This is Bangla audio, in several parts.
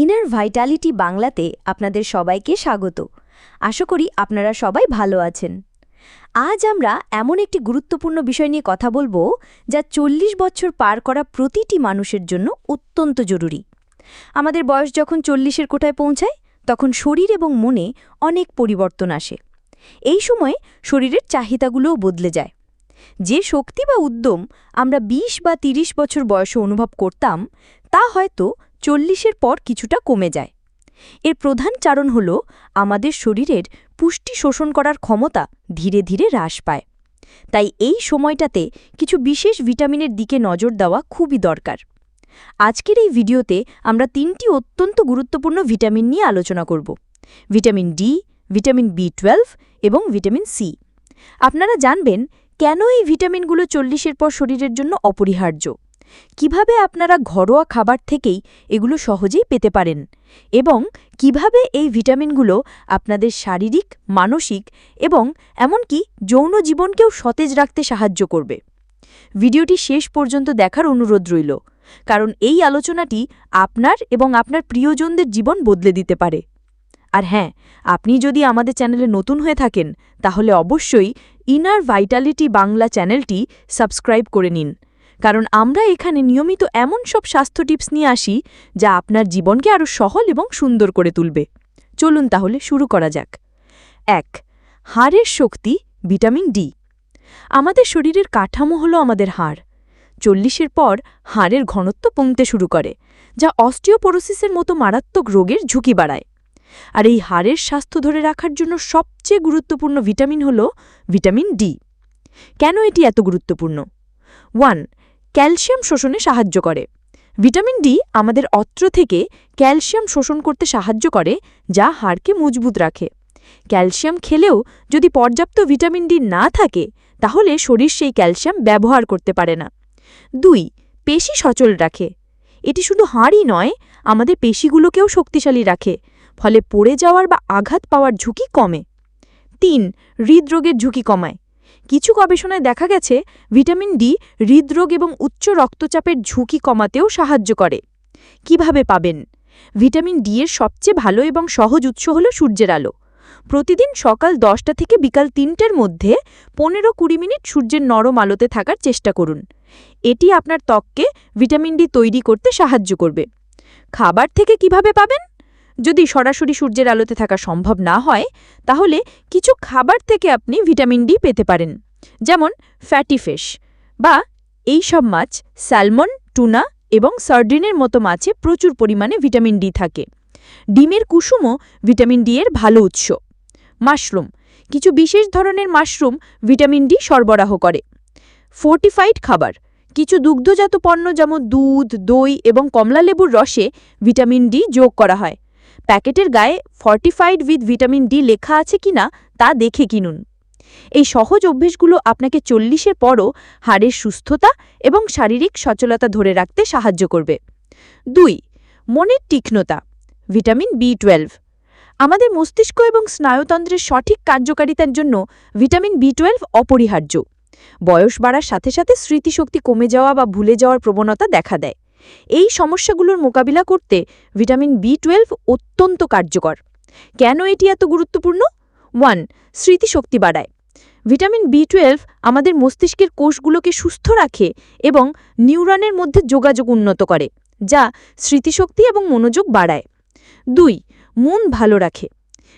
ইনার ভাইটালিটি বাংলাতে আপনাদের সবাইকে স্বাগত। আশা করি আপনারা সবাই ভালো আছেন। আজ আমরা এমন একটি গুরুত্বপূর্ণ বিষয় নিয়ে কথা বলব, যা চল্লিশ বছর পার করা প্রতিটি মানুষের জন্য অত্যন্ত জরুরি। আমাদের বয়স যখন চল্লিশের কোঠায় পৌঁছায়, তখন শরীর এবং মনে অনেক পরিবর্তন আসে। এই সময়ে শরীরের চাহিদাগুলোও বদলে যায়। যে শক্তি বা উদ্যম আমরা ২০ বা ৩০ বছর বয়সে অনুভব করতাম, তা হয়তো চল্লিশের পর কিছুটা কমে যায়। এর প্রধান কারণ হল আমাদের শরীরের পুষ্টি শোষণ করার ক্ষমতা ধীরে ধীরে হ্রাস পায়। তাই এই সময়টাতে কিছু বিশেষ ভিটামিনের দিকে নজর দেওয়া খুবই দরকার। আজকের এই ভিডিওতে আমরা তিনটি অত্যন্ত গুরুত্বপূর্ণ ভিটামিন নিয়ে আলোচনা করব। Vitamin D, vitamin B twelve এবং ভিটামিন সি। আপনারা জানবেন কেন এই ভিটামিনগুলো চল্লিশের পর শরীরের জন্য অপরিহার্য। কীভাবে আপনারা ঘরোয়া খাবার থেকেই এগুলো সহজেই পেতে পারেন এবং কীভাবে এই ভিটামিনগুলো আপনাদের শারীরিক, মানসিক এবং এমনকি যৌন জীবনকেও সতেজ রাখতে সাহায্য করবে। ভিডিওটি শেষ পর্যন্ত দেখার অনুরোধ রইল, কারণ এই আলোচনাটি আপনার এবং আপনার প্রিয়জনদের জীবন বদলে দিতে পারে। আর হ্যাঁ আপনি যদি আমাদের চ্যানেলে নতুন হয়ে থাকেন, তাহলে অবশ্যই ইনার ভাইটালিটি বাংলা চ্যানেলটি সাবস্ক্রাইব করে নিন। কারণ আমরা এখানে নিয়মিত এমন সব স্বাস্থ্য টিপস নিয়ে আসি যা আপনার জীবনকে আরও সহল এবং সুন্দর করে তুলবে। চলুন তাহলে শুরু করা যাক। এক, হাড়ের শক্তি, ভিটামিন ডি। আমাদের শরীরের কাঠামো হলো আমাদের হাড়। চল্লিশের পর হাড়ের ঘনত্ব কমতে শুরু করে, যা অস্টিওপোরোসিসের মতো মারাত্মক রোগের ঝুঁকি বাড়ায়। আর এই হাড়ের স্বাস্থ্য ধরে রাখার জন্য সবচেয়ে গুরুত্বপূর্ণ ভিটামিন হল ভিটামিন ডি। কেন এটি এত গুরুত্বপূর্ণ? ওয়ান ক্যালসিয়াম শোষণে সাহায্য করে। ভিটামিন ডি আমাদের অত্র থেকে ক্যালসিয়াম শোষণ করতে সাহায্য করে, যা হাড়কে মজবুত রাখে। ক্যালসিয়াম খেলেও যদি পর্যাপ্ত ভিটামিন ডি না থাকে, তাহলে শরীর সেই ক্যালসিয়াম ব্যবহার করতে পারে না। দুই, পেশি সচল রাখে। এটি শুধু হাড়ই নয়, আমাদের পেশিগুলোকেও শক্তিশালী রাখে, ফলে পড়ে যাওয়ার বা আঘাত পাওয়ার ঝুঁকি কমে। তিন, হৃদরোগের ঝুঁকি কমায়। কিছু গবেষণায় দেখা গেছে, ভিটামিন ডি হৃদরোগ এবং উচ্চ রক্তচাপের ঝুঁকি কমাতেও সাহায্য করে। কীভাবে পাবেন? ভিটামিন ডি এর সবচেয়ে ভালো এবং সহজ উৎস হল সূর্যের আলো। প্রতিদিন সকাল দশটা থেকে বিকাল তিনটের মধ্যে পনেরো কুড়ি মিনিট সূর্যের নরম আলোতে থাকার চেষ্টা করুন। এটি আপনার ত্বককে ভিটামিন ডি তৈরি করতে সাহায্য করবে। খাবার থেকে কীভাবে পাবেন? যদি সরাসরি সূর্যের আলোতে থাকা সম্ভব না হয়, তাহলে কিছু খাবার থেকে আপনি ভিটামিন ডি পেতে পারেন, যেমন ফ্যাটি ফিশ বা এই সব মাছ স্যালমন, টুনা এবং সার্ডিনের মতো মাছে প্রচুর পরিমাণে ভিটামিন ডি থাকে। ডিমের কুসুমও ভিটামিন ডি এর ভালো উৎস। মাশরুম, কিছু বিশেষ ধরনের মাশরুম ভিটামিন ডি সরবরাহ করে। ফোর্টিফাইড খাবার, কিছু দুগ্ধজাত পণ্য যেমন দুধ, দই এবং কমলালেবুর রসে ভিটামিন ডি যোগ করা হয়। প্যাকেটের গায়ে ফর্টিফাইড উইথ ভিটামিন ডি লেখা আছে কিনা তা দেখে কিনুন। এই সহজ অভ্যেসগুলো আপনাকে চল্লিশের পরও হাড়ের সুস্থতা এবং শারীরিক সচলতা ধরে রাখতে সাহায্য করবে। দুই, মনের তীক্ষ্ণতা ভিটামিন বি টুয়েলভ আমাদের মস্তিষ্ক এবং স্নায়ুতন্ত্রের সঠিক কার্যকারিতার জন্য ভিটামিন বি টুয়েলভ অপরিহার্য। বয়স বাড়ার সাথে সাথে স্মৃতিশক্তি কমে যাওয়া বা ভুলে যাওয়ার প্রবণতা দেখা দেয়। এই সমস্যাগুলোর মোকাবিলা করতে ভিটামিন বি টুয়েলভ অত্যন্ত কার্যকর। কেন এটি এত গুরুত্বপূর্ণ? ওয়ান, স্মৃতিশক্তি বাড়ায়। ভিটামিন বি টুয়েলভ আমাদের মস্তিষ্কের কোষগুলোকে সুস্থ রাখে এবং নিউরনের মধ্যে যোগাযোগ উন্নত করে, যা স্মৃতিশক্তি এবং মনোযোগ বাড়ায়। দুই, মন ভালো রাখে।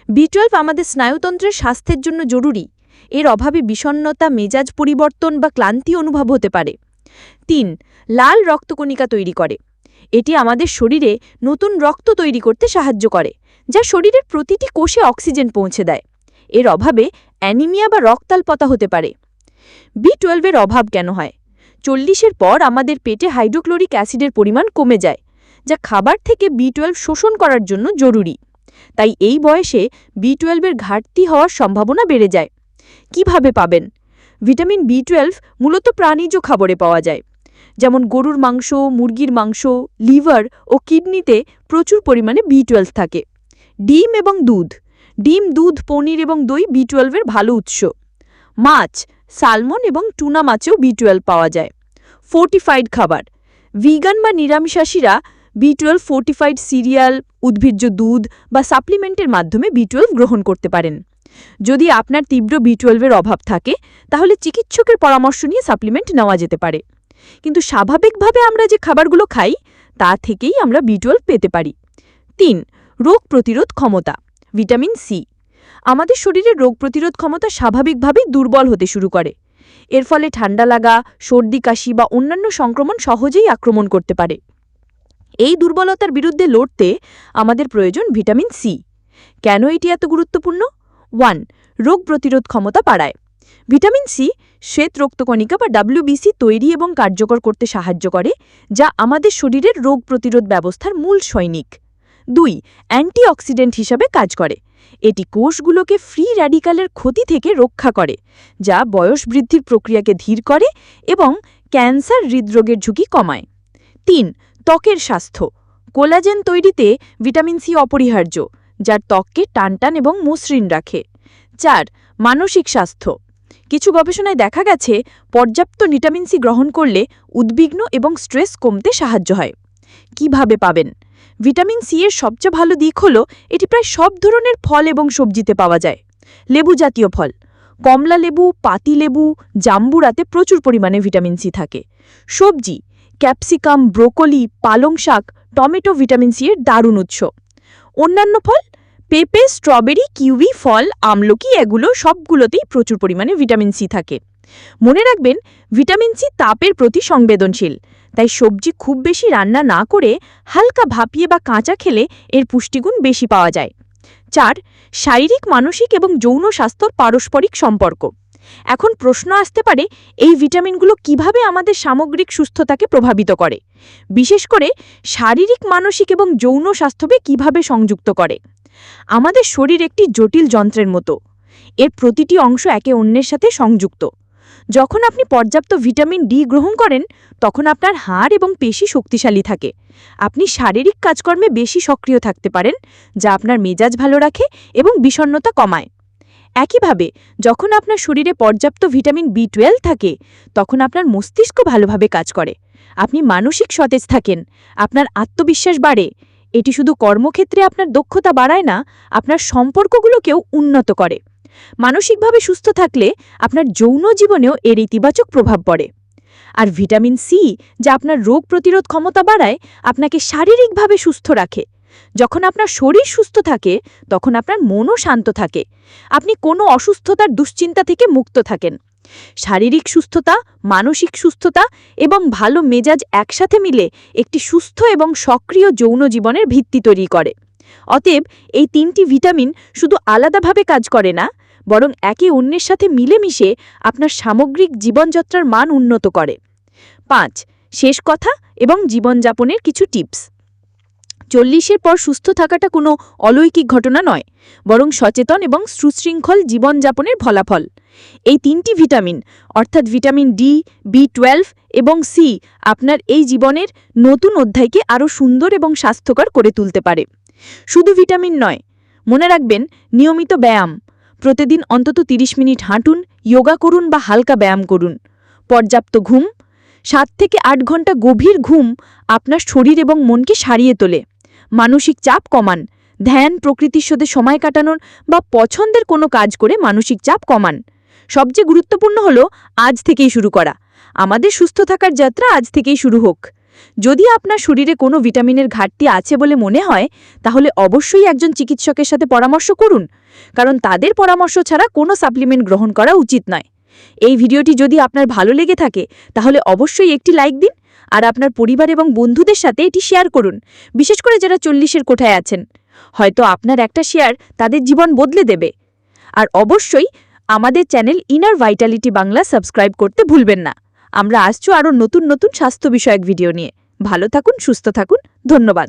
বি টুয়েলভ আমাদের স্নায়ুতন্ত্রের স্বাস্থ্যের জন্য জরুরি। এর অভাবে বিষণ্নতা মেজাজ পরিবর্তন বা ক্লান্তি অনুভব হতে পারে। তিন, লাল রক্তকণিকা তৈরি করে। এটি আমাদের শরীরে নতুন রক্ত তৈরি করতে সাহায্য করে, যা শরীরের প্রতিটি কোষে অক্সিজেন পৌঁছে দেয়। এর অভাবে অ্যানিমিয়া বা রক্তাল্পতা হতে পারে। বি টুয়েলভের অভাব কেন হয়? চল্লিশের পর আমাদের পেটে হাইড্রোক্লোরিক অ্যাসিডের পরিমাণ কমে যায়, যা খাবার থেকে বি টুয়েলভ শোষণ করার জন্য জরুরি। তাই এই বয়সে বি টুয়েলভের ঘাটতি হওয়ার সম্ভাবনা বেড়ে যায়। কীভাবে পাবেন? ভিটামিন বি টুয়েলভ মূলত প্রাণীজ খাবারে পাওয়া যায়। যেমন গরুর মাংস, মুরগির মাংস, লিভার ও কিডনিতে প্রচুর পরিমাণে বি টুয়েলভ থাকে। ডিম এবং দুধ। ডিম, দুধ, পনির এবং দই বি টুয়েলভের ভালো উৎস। মাছ, সালমন এবং টুনা মাছেও বি টুয়েলভ পাওয়া যায়। ফোর্টিফাইড খাবার। ভিগান বা নিরামিষাসীরা বি টুয়েলভ ফোর্টিফাইড সিরিয়াল উদ্ভিজ্জ দুধ বা সাপ্লিমেন্টের মাধ্যমে বি টুয়েলভ গ্রহণ করতে পারেন। যদি আপনার তীব্র বি টুয়েলভের অভাব থাকে, তাহলে চিকিৎসকের পরামর্শ নিয়ে সাপ্লিমেন্ট নেওয়া যেতে পারে। কিন্তু স্বাভাবিকভাবে আমরা যে খাবারগুলো খাই, তা থেকেই আমরা বি টুয়েলভ পেতে পারি। তিন, রোগ প্রতিরোধ ক্ষমতা, ভিটামিন সি আমাদের শরীরের রোগ প্রতিরোধ ক্ষমতা স্বাভাবিকভাবেই দুর্বল হতে শুরু করে। এর ফলে ঠান্ডা লাগা, সর্দি, কাশি বা অন্যান্য সংক্রমণ সহজেই আক্রমণ করতে পারে। এই দুর্বলতার বিরুদ্ধে লড়তে আমাদের প্রয়োজন ভিটামিন সি কেন এটি এত গুরুত্বপূর্ণ? ওয়ান, রোগ প্রতিরোধ ক্ষমতা বাড়ায়। ভিটামিন সি, শ্বেত রক্তকণিকা বা ডাব্লিউবিসি তৈরি এবং কার্যকর করতে সাহায্য করে, যা আমাদের শরীরের রোগ প্রতিরোধ ব্যবস্থার মূল সৈনিক। দুই, অ্যান্টিঅক্সিডেন্ট হিসাবে কাজ করে। এটি কোষগুলোকে ফ্রি র্যাডিক্যালের ক্ষতি থেকে রক্ষা করে, যা বয়স বৃদ্ধির প্রক্রিয়াকে ধীর করে এবং ক্যান্সার হৃদরোগের ঝুঁকি কমায়। তিন, ত্বকের স্বাস্থ্য। কোলাজেন তৈরিতে ভিটামিন সি অপরিহার্য। যার ত্বককে টানটান এবং মসৃণ রাখে। চার, মানসিক স্বাস্থ্য। কিছু গবেষণায় দেখা গেছে, পর্যাপ্ত ভিটামিন সি গ্রহণ করলে উদ্বিগ্ন এবং স্ট্রেস কমতে সাহায্য হয়। কীভাবে পাবেন? ভিটামিন সি এর সবচেয়ে ভালো দিক হল, এটি প্রায় সব ধরনের ফল এবং সবজিতে পাওয়া যায়। লেবু জাতীয় ফল। কমলা লেবু, পাতি লেবু, জাম্বুরাতে প্রচুর পরিমাণে ভিটামিন সি থাকে। সবজি। ক্যাপসিকাম, ব্রোকলি, পালং শাক, টমেটো ভিটামিন সি এর দারুণ উৎস। অন্যান্য ফল, পেঁপে, স্ট্রবেরি কিউই ফল, আমলকি এগুলো সবগুলোতেই প্রচুর পরিমাণে ভিটামিন সি থাকে। মনে রাখবেন, ভিটামিন সি তাপের প্রতি সংবেদনশীল, তাই সবজি খুব বেশি রান্না না করে হালকা ভাপিয়ে বা কাঁচা খেলে এর পুষ্টিগুণ বেশি পাওয়া যায়। চার, শারীরিক, মানসিক এবং যৌন স্বাস্থ্যর পারস্পরিক সম্পর্ক। এখন প্রশ্ন আসতে পারে, এই ভিটামিনগুলো কীভাবে আমাদের সামগ্রিক সুস্থতাকে প্রভাবিত করে? বিশেষ করে, শারীরিক, মানসিক এবং যৌন স্বাস্থ্যকে কীভাবে সংযুক্ত করে? আমাদের শরীর একটি জটিল যন্ত্রের মতো। এর প্রতিটি অংশ একে অন্যের সাথে সংযুক্ত। যখন আপনি পর্যাপ্ত ভিটামিন ডি গ্রহণ করেন, তখন আপনার হাড় এবং পেশি শক্তিশালী থাকে। আপনি শারীরিক কাজকর্মে বেশি সক্রিয় থাকতে পারেন, যা আপনার মেজাজ ভালো রাখে এবং বিষণ্ণতা কমায়। একইভাবে, যখন আপনার শরীরে পর্যাপ্ত ভিটামিন বি টুয়েলভ থাকে, তখন আপনার মস্তিষ্ক ভালোভাবে কাজ করে। আপনি মানসিক সতেজ থাকেন, আপনার আত্মবিশ্বাস বাড়ে। এটি শুধু কর্মক্ষেত্রে আপনার দক্ষতা বাড়ায় না, আপনার সম্পর্কগুলোকেও উন্নত করে। মানসিকভাবে সুস্থ থাকলে আপনার যৌন জীবনেও এর ইতিবাচক প্রভাব পড়ে। আর ভিটামিন সি যা আপনার রোগ প্রতিরোধ ক্ষমতা বাড়ায়, আপনাকে শারীরিকভাবে সুস্থ রাখে। যখন আপনার শরীর সুস্থ থাকে, তখন আপনার মনও শান্ত থাকে। আপনি কোনো অসুস্থতার দুশ্চিন্তা থেকে মুক্ত থাকেন। শারীরিক সুস্থতা, মানসিক সুস্থতা এবং ভালো মেজাজ একসাথে মিলে একটি সুস্থ এবং সক্রিয় যৌন জীবনের ভিত্তি তৈরি করে। অতএব, এই তিনটি ভিটামিন শুধু আলাদাভাবে কাজ করে না, বরং একে অন্যের সাথে মিলেমিশে আপনার সামগ্রিক জীবনযাত্রার মান উন্নত করে। পাঁচ, শেষ কথা এবং জীবনযাপনের কিছু টিপস। চল্লিশের পর সুস্থ থাকাটা কোনো অলৌকিক ঘটনা নয়, বরং সচেতন এবং সুশৃঙ্খল জীবনযাপনের ফলাফল। এই তিনটি ভিটামিন, অর্থাৎ ভিটামিন ডি, বি টুয়েলভ এবং সি, আপনার এই জীবনের নতুন অধ্যায়কে আরও সুন্দর এবং স্বাস্থ্যকর করে তুলতে পারে। শুধু ভিটামিন নয়, মনে রাখবেন, নিয়মিত ব্যায়াম, প্রতিদিন অন্তত ৩০ মিনিট হাঁটুন, যোগা করুন বা হালকা ব্যায়াম করুন। পর্যাপ্ত ঘুম, সাত থেকে আট ঘণ্টা গভীর ঘুম আপনার শরীর এবং মনকে সারিয়ে তোলে। মানসিক চাপ কমান। ধ্যান, প্রকৃতির সাথে সময় কাটানোর বা পছন্দের কোনো কাজ করে মানসিক চাপ কমান। সবচেয়ে গুরুত্বপূর্ণ হল, আজ থেকেই শুরু করা। আমাদের সুস্থ থাকার যাত্রা আজ থেকেই শুরু হোক। যদি আপনার শরীরে কোনো ভিটামিনের ঘাটতি আছে বলে মনে হয়, তাহলে অবশ্যই একজন চিকিৎসকের সাথে পরামর্শ করুন। কারণ তাদের পরামর্শ ছাড়া কোনো সাপ্লিমেন্ট গ্রহণ করা উচিত নয়। এই ভিডিওটি যদি আপনার ভালো লেগে থাকে, তাহলে অবশ্যই একটি লাইক দিন। আর আপনার পরিবার এবং বন্ধুদের সাথে এটি শেয়ার করুন, বিশেষ করে যারা চল্লিশের কোঠায় আছেন। হয়তো আপনার একটা শেয়ার তাদের জীবন বদলে দেবে। আর অবশ্যই আমাদের channel inner vitality Bangla subscribe করতে ভুলবেন না। আমরা আসছো আরও নতুন নতুন স্বাস্থ্য বিষয়ক ভিডিও নিয়ে। ভালো থাকুন, সুস্থ থাকুন। ধন্যবাদ।